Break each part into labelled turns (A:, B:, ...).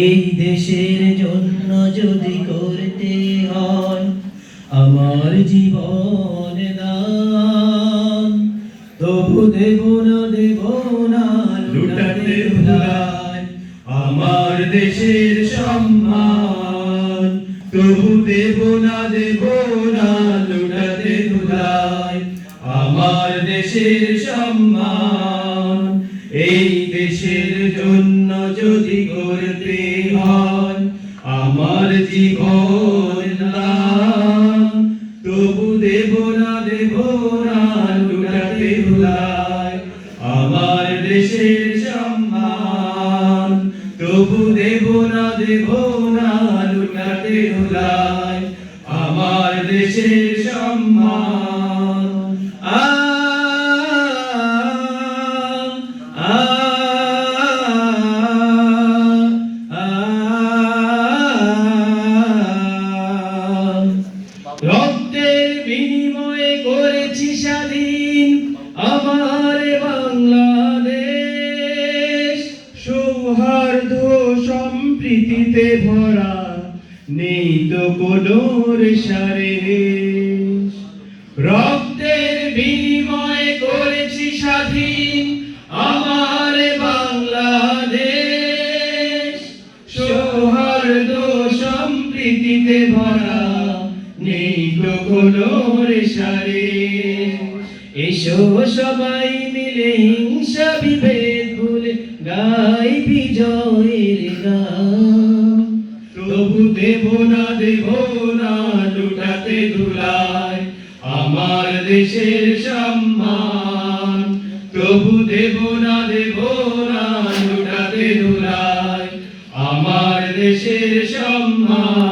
A: এই দেশের জন্য যদি করতে হয় আমার জীবন দান। তবু দেব না দেব না
B: লুটাতে ভুলায় আমার দেশের সম্মান, তবু দেব না দেব না, লুটাতে ভুলায় আমার দেশের সম্মান, এই দেশের জন্য যদি করতে হয়, আমার জীবন দেব না লুটাতে ভুলায় আমার দেশের সম্প্রীতিতে ভরা নেই তো কোনো সারে রক্তের বিনিময়ে করেছি স্বাধীন আমার বাংলাদেশ। সৌহার্দ্য সম্প্রীতিতে ভরা নেই তো কোনো সারে
A: এসো সবাই মিলে হিংসা বিভেদ গাই বিজয়ের গান
B: তবু দেব না দেব না লুটাতে ধুলায় আমার দেশের সম্মান। তবু দেব না দেব না লুটাতে ধুলায় আমার দেশের সম্মান।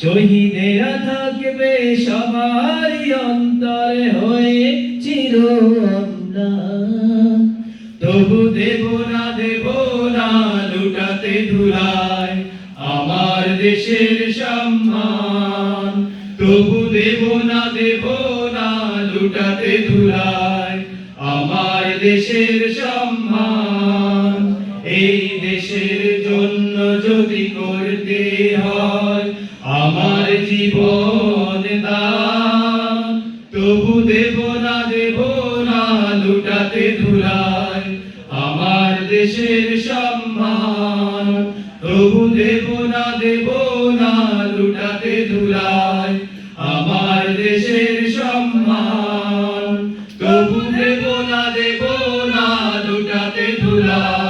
A: শহীদেরা থাকবে সবারই অন্তরে হয়ে চির
B: তবু দেব না দেব না, লুটাতে ধুলায় আমার দেশের সম্মান। তবু দেব না দেব না, লুটাতে ধুলায় আমার দেশের সম্মান। এই দেশের জন্য যদি করতে হয় আমার জীবন দান। তবু দেব না দেব না, লুটাতে আমার দেশের সম্মান। তবু দেব না দেব না, লুটাতে ধুলায় আমার দেশের সম্মান। তবু দেব না দেব না, লুটাতে ধুলায়